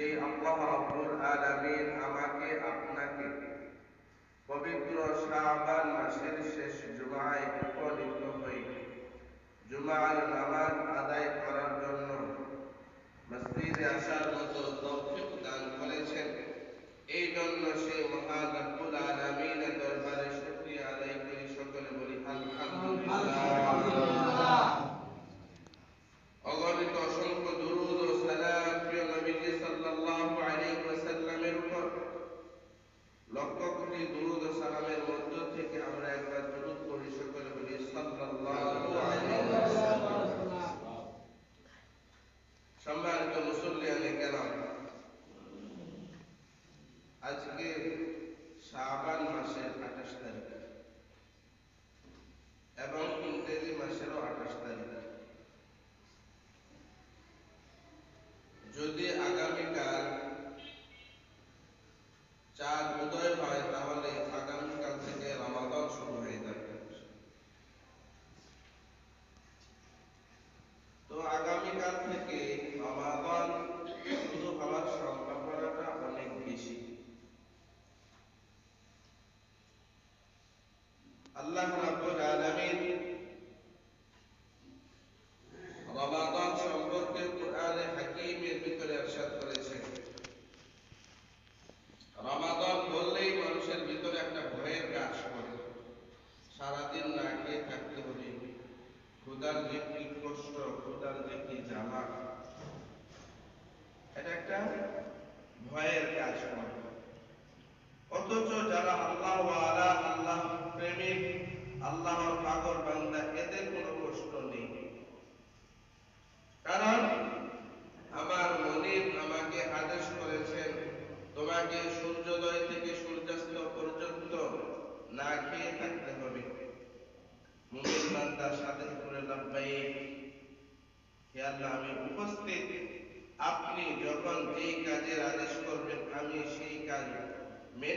যে আল্লাহ আমাকে আপনাকে পবিত্র মাসের শেষ জুমায় উপনীত হই জুমার নামাজ আদায় করার জন্য মসজিদে আসার মতো তৌফিক দান করেছেন। এই জন্য সে মহান রব্বুল দরবারে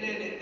created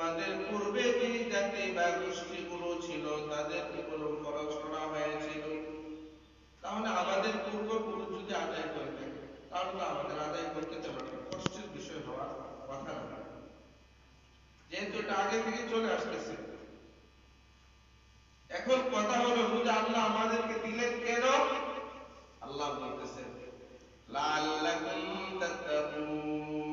তোমাদের পূর্বে যে জাতি বা গোষ্ঠীগুলো ছিল তাদের কোনো খরচ করা হয়েছিল। তাহলে আমাদের পূর্বপুরুষ যদি আদায় করে থাকে তাহলে তো আমাদের আদায় করতে তেমন কষ্টের বিষয় হওয়ার কথা না। যেহেতু এটা আগে থেকে চলে আসতেছে। এখন কথা হলো রোজা আল্লাহ আমাদেরকে দিলেন কেন? আল্লাহ বলতেছেন লাল্লাহ তাত্তাকুন।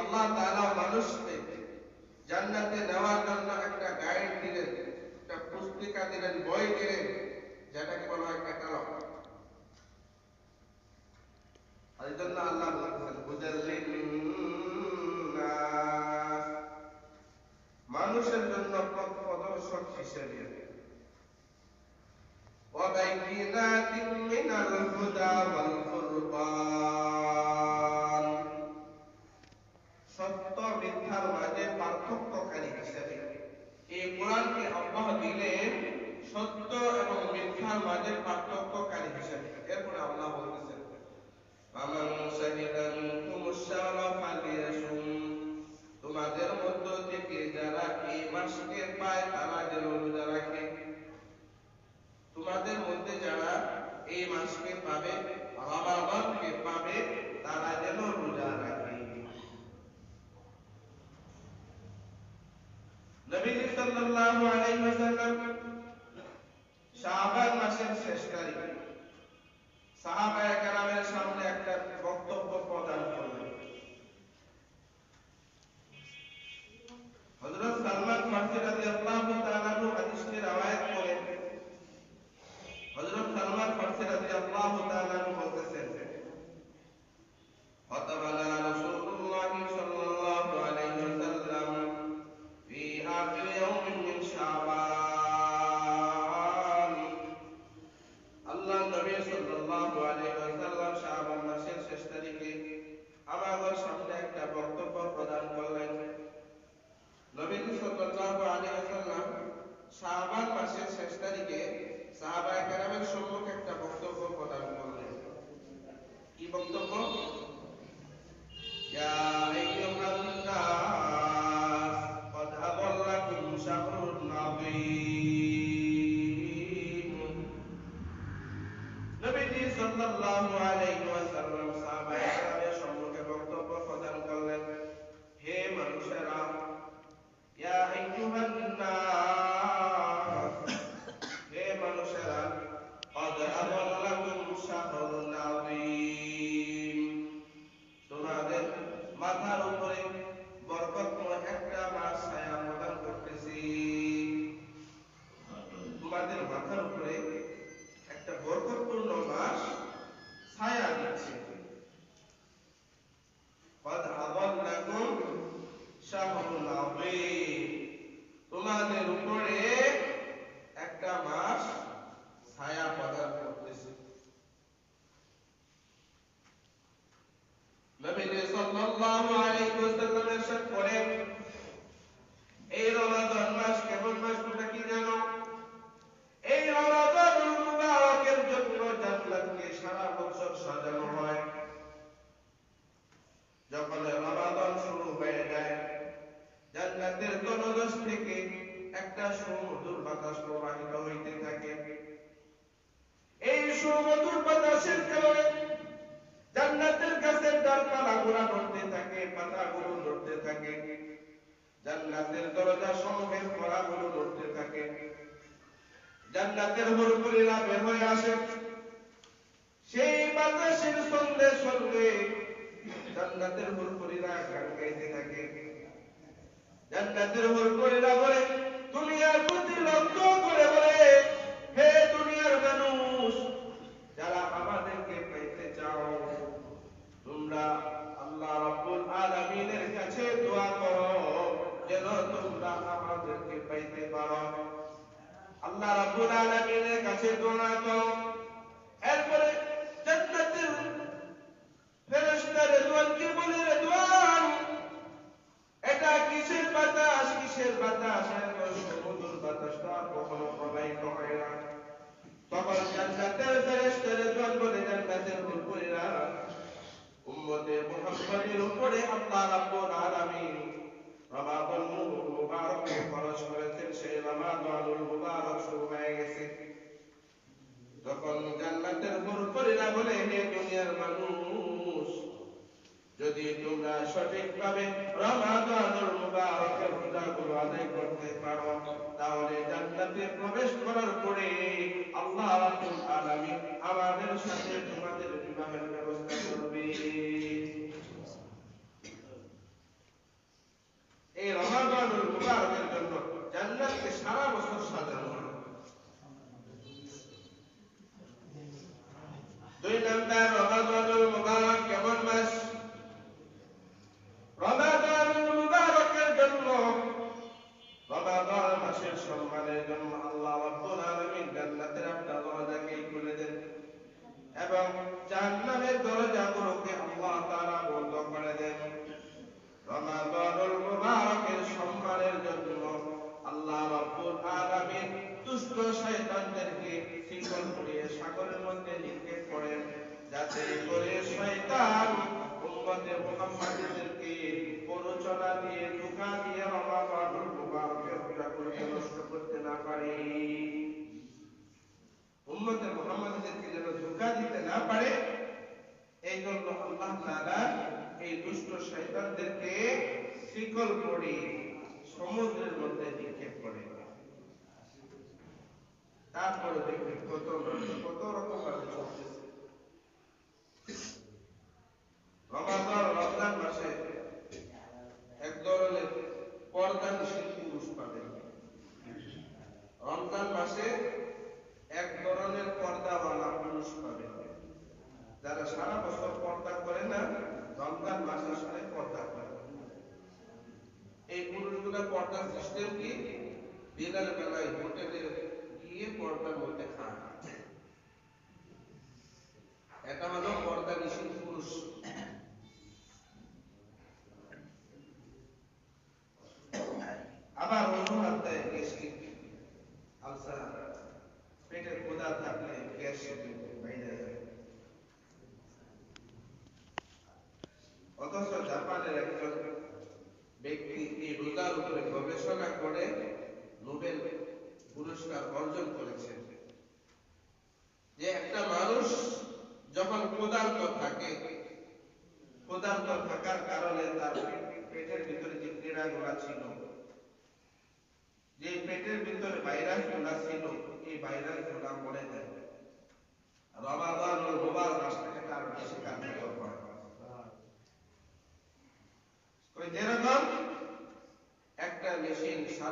আল্লাহ তাআলা মানুষকে জান্নাতে নেওয়ার জন্য একটা গাইড দিলেন, একটা পুস্তিকা দিলেন, বই দিলেন, যেটাকে বলা হয় ক্যাটালগ نبي صلى الله عليه সুমধুর বাতাসের কারণে জান্নাতের গাছের ডালপালা ডালপালাগুলা নড়তে থাকে, পাতাগুলো নড়তে থাকে, জান্নাতের দরজা সমূহের কড়াগুলো নড়তে থাকে। জান্নাতের হরকুলিরা বের হয়ে আসে। সেই বাতাসের সঙ্গে সঙ্গে জান্নাতের হরকুলিরা গান গাইতে থাকে। জান্নাতের হরকুলিরা বলে, দুনিয়ার প্রতি লক্ষ্য করে বলে তোমরা আল্লাহ রাব্বুল আলামিনের কাছে দোয়া করো যেন তোমরা আমাদেরকে পাইতে পারো। আল্লাহ রাব্বুল আলামিনের কাছে দোয়া করো। about it.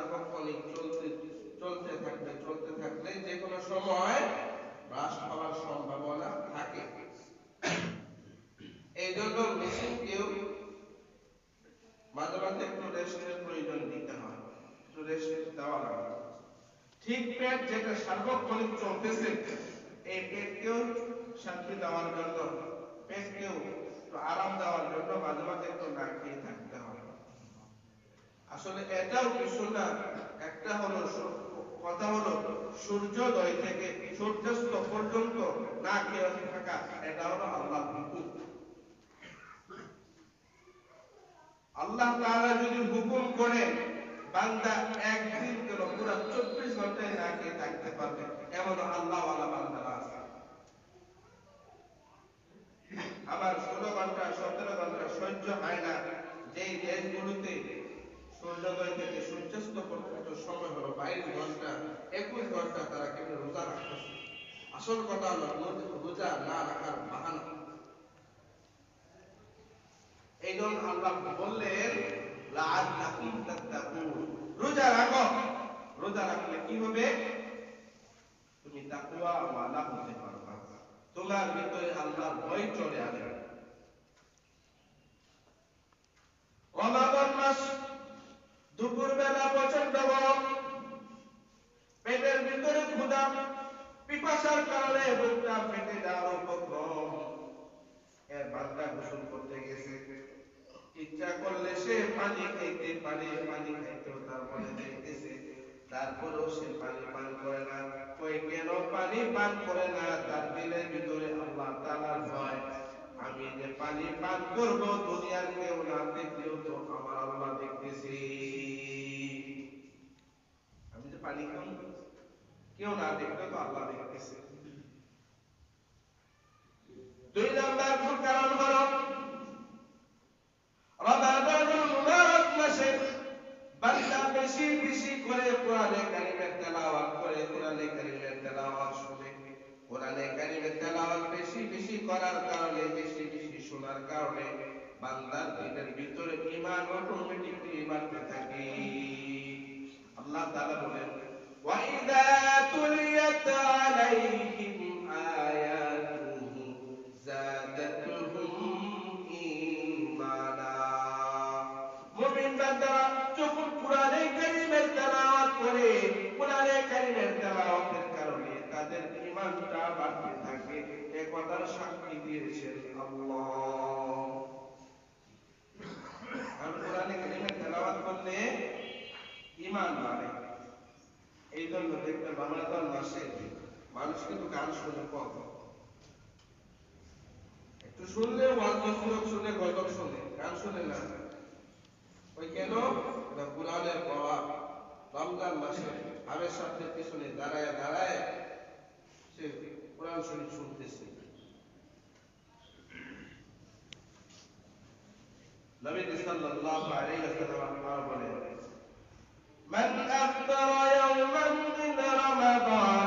সার্বক্ষণিক চলতে চলতে থাকলে চলতে থাকলে যে কোনো সময় ব্রাশ হওয়ার সম্ভাবনা থাকে। এই জন্য মেশিনকেও মাঝে মাঝে একটু রেস্টের প্রয়োজন দিতে হয়। একটু রেস্ট দেওয়া লাগে ঠিক পেট যেটা সার্বক্ষণিক চলতেছে, এই পেটকেও শান্তি দেওয়ার জন্য পেটকেও একটু আরাম দেওয়ার জন্য মাঝে মাঝে একটু না খেয়ে থাকতে হয় আসলে এটাও কিছু না একটা হলো কথা হলো সূর্যোদয় থেকে সূর্যাস্ত পর্যন্ত না খেয়ে থাকা, এটা হলো আল্লাহ হুকুম। আল্লাহ তাআলা যদি হুকুম করে, বান্দা একদিন কেন পুরো চব্বিশ ঘন্টায় না খেয়ে থাকতে পারবে? এমন আল্লাহ বান্দারা আছে। আবার ষোলো ঘণ্টা, সতেরো ঘণ্টা সহ্য হয় না। যেই দেশগুলোতে সূর্যোদয় সূর্যাস্ত পর্যন্ত সময় হলো বাইশ ঘণ্টা, একুশ ঘণ্টা তারা কেবল রোজা রাখতেছে? আসল কথা হলো, রোজা না রাখার বাহানা। এই জন্য আল্লাহ বললেন রোজা রাখো। রোজা রাখলে কি হবে? তুমি তাকওয়া ওয়ালা হতে পারবা তোমার ভিতরে আল্লাহর ভয় চলে আসবে। রমাদান মাস ভিতরে পিপাসার কারণে বুকটা ফেটে যাওয়ার উপক্রম। এর বান্দা গোসল করতে গেছে। ইচ্ছা করলে সে পানি খাইতে পারে, পানি খাইতেও তার মনে দেখতেছে। তারপরেও সে পানি পান করে না। কই কেন পানি পান করে না? তার দিলের ভিতরে আল্লাহ তাআলার ভয়। আমি যে পানি পান করব, দুনিয়ার কেউ না দেখলেও তো আমার আল্লাহ দেখতেছি। আমি যে পানি খাব কেউ না দেখলেও তো আল্লাহ দেখতেছে দুই নাম্বার ভুল কারণ হলো রমাদানুল মুবারক মাসে বান্দা বেশি বেশি করে কোরআনে কারিমের গান শুনে কত একটু শুনলে ওয়াজ মাসুলক শুনে গজল শুনে, গান শুনে না। ওই কেন? এটা কোরআনের পাওয়া রমজান মাসে আমের সাথে পিছনে দাঁড়ায় দাঁড়ায় সে কোরআন শরীফ শুনতেছে। নবী সাল্লাল্লাহু আলাইহি ওয়াসাল্লাম বলেন, মান আফতারা ইয়াওমান মিন রমাদান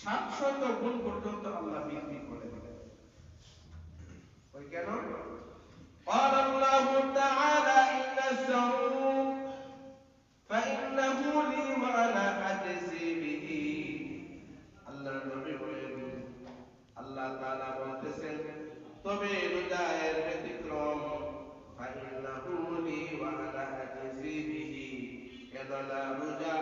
সাতশত গুণ পর্যন্ত আল্লাহ বৃদ্ধি করে দেবেন ওই কেন قال الله تعالى إن السوء فإنه لي وأنا أجزي به আল্লাহ নবী বলেন আল্লাহ তাআলা বলতেছেন তবে রোজায়ের ব্যতিক্রম ফাইন্নাহু লি ওয়া আনা আজজি বিহি কেননা রোজা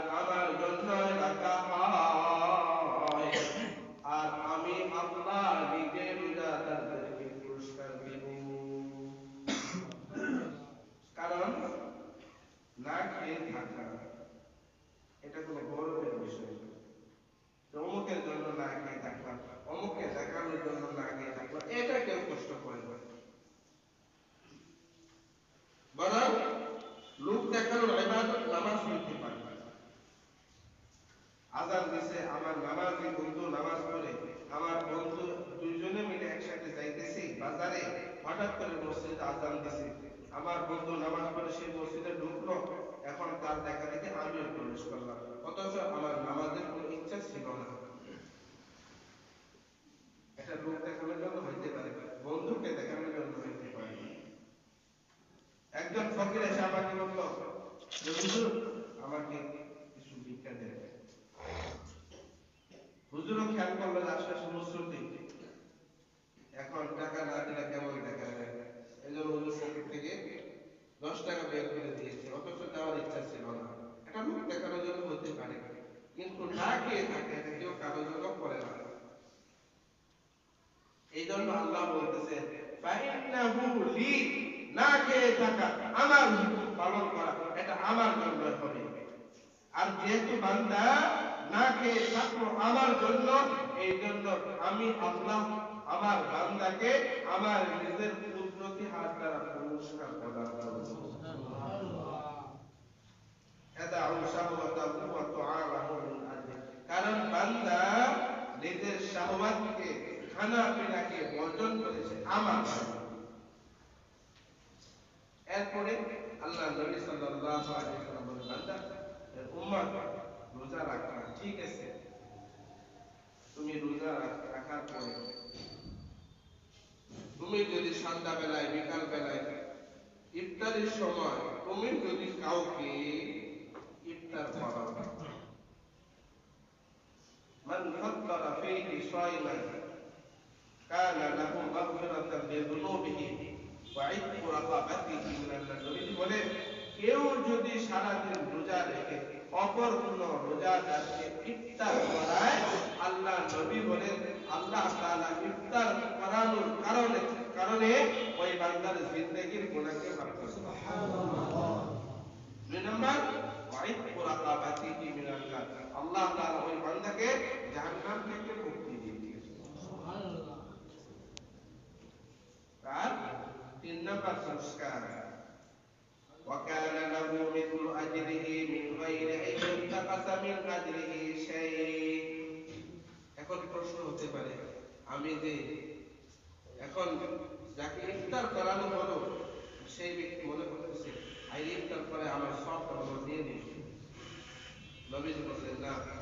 লি না খেয়ে থাকা, আমার পালন করা, এটা আমার জন্য হবে। আর যেহেতু বান্দা না খেয়ে থাকল আমার জন্য, এই জন্য আমি আল্লাহ আমার বান্দাকে আমার নিজের কুদরতি হাত দ্বারা পুরস্কার প্রদান কারণ বান্দা নিজের শাহওয়াতকে খানা পিনাকে বর্জন করেছে আমার। এরপরে আল্লাহ নবী সাল্লাল্লাহু আলাইহি ওয়াসাল্লাম বান্দা উম্মত, রোজা রাখা ঠিক আছে। তুমি রোজা রাখার পরে, তুমি যদি সন্ধ্যা বেলায় বিকাল বেলায় ইফতারের সময় তুমি যদি কাউকে ইফতার করাও মান ফাদ্দারা ফীহি শাইমান কানা লাহু মাগফিরাতান লিযুনুবিহি বলে কেউ যদি সারাদিন রোজা রেখে অপর কোন রোজাদারকে ইফতার করায় আল্লাহ নবী বলেন আল্লাহ তাআলা ইফতার করানোর কারণে কারণে ওই বান্দার জিন্দেগির গুনাহকে মাফ সুবহানাল্লাহ। দুই নাম্বার ওয়াইদ কুরাকাবাতিহি মিন নবীজি বললেন না